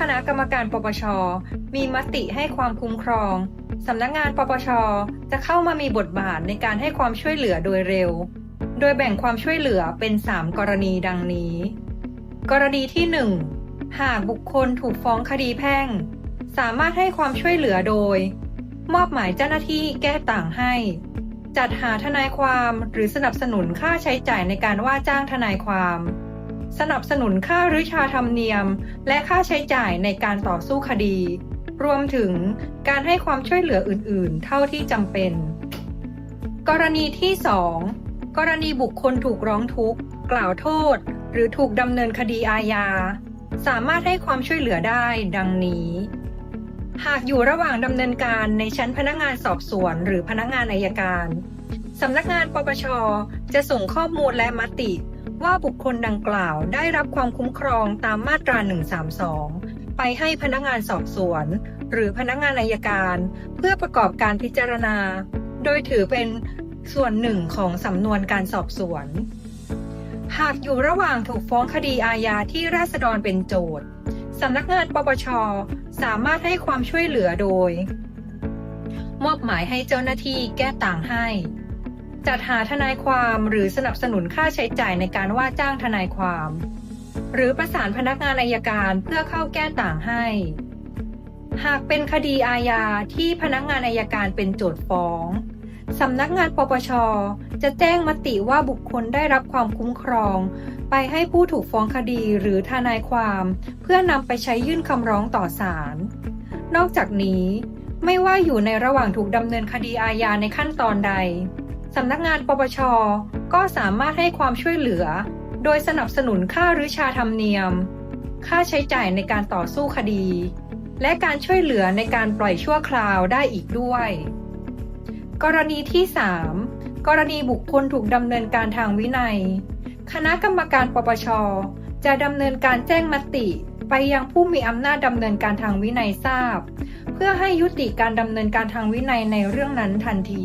คณะกรรมการปปช มีมติให้ความคุ้มครอง สำนักงานปปช จะเข้ามามีบทบาทในการให้ความช่วยเหลือโดยเร็ว โดยแบ่งความช่วยเหลือเป็น 3 กรณีดังนี้ กรณีที่ 1 หากบุคคลถูกฟ้องคดีแพ่ง สามารถให้ความช่วยเหลือโดย มอบหมายเจ้าหน้าที่แก้ต่างให้ จัดหาทนายความหรือสนับสนุนค่าใช้จ่ายในการว่าจ้างทนายความ สนับสนุนค่าริชาธรรมเนียม และค่าใช้จ่ายในการต่อสู้คดี รวมถึงการให้ความช่วยเหลืออื่น ๆ เท่าที่จำเป็น กรณีที่ 2 กรณีบุคคลถูกร้องทุกข์ กล่าวโทษ หรือถูกดำเนินคดีอาญา สามารถให้ความช่วยเหลือได้ดังนี้ หากอยู่ระหว่างดำเนินการในชั้นพนักงานสอบสวนหรือพนักงานอายการสำนักงานปปชจะส่งข้อมูลและมติ ว่าบุคคลดังกล่าวได้รับความคุ้มครองตามมาตรา 132 ไปให้พนักงานสอบสวน หรือพนักงานอายการ เพื่อประกอบการพิจารณา โดยถือเป็นส่วนหนึ่งของสำนวนการสอบสวน หากอยู่ระหว่างถูกฟ้องคดีอาญาที่ราษฎรเป็นโจทย์สำนักงานปปช สามารถให้ความช่วยเหลือโดย มอบหมายให้เจ้าหน้าที่แก้ต่างให้ จัดหาทนายความหรือสนับสนุนค่าใช้จ่ายในการว่าจ้างทนายความ หรือประสานพนักงานอายการเพื่อเข้าแก้ต่างให้ หากเป็นคดีอาญาที่พนักงานอายการเป็นโจทย์ฟ้องสำนักงานปปช จะแจ้งมติว่าบุคคลได้รับความคุ้มครอง ไปให้ผู้ถูกฟ้องคดีหรือทนายความ เพื่อนำไปใช้ยื่นคำร้องต่อศาล นอกจากนี้ ไม่ว่าอยู่ในระหว่างถูกดำเนินคดีอาญาในขั้นตอนใด สำนักงานปปช ก็สามารถให้ความช่วยเหลือ โดยสนับสนุนค่าริชาธรรมเนียม ค่าใช้จ่ายในการต่อสู้คดี และการช่วยเหลือในการปล่อยชั่วคราวได้อีกด้วย กรณีที่ 3 กรณีบุคคลถูกดำเนินการทางวินัย คณะกรรมการปปช จะดำเนินการแจ้งมติไปยังผู้มีอำนาจดำเนินการทางวินัยทราบ เพื่อให้ยุติการดำเนินการทางวินัยในเรื่องนั้นทันที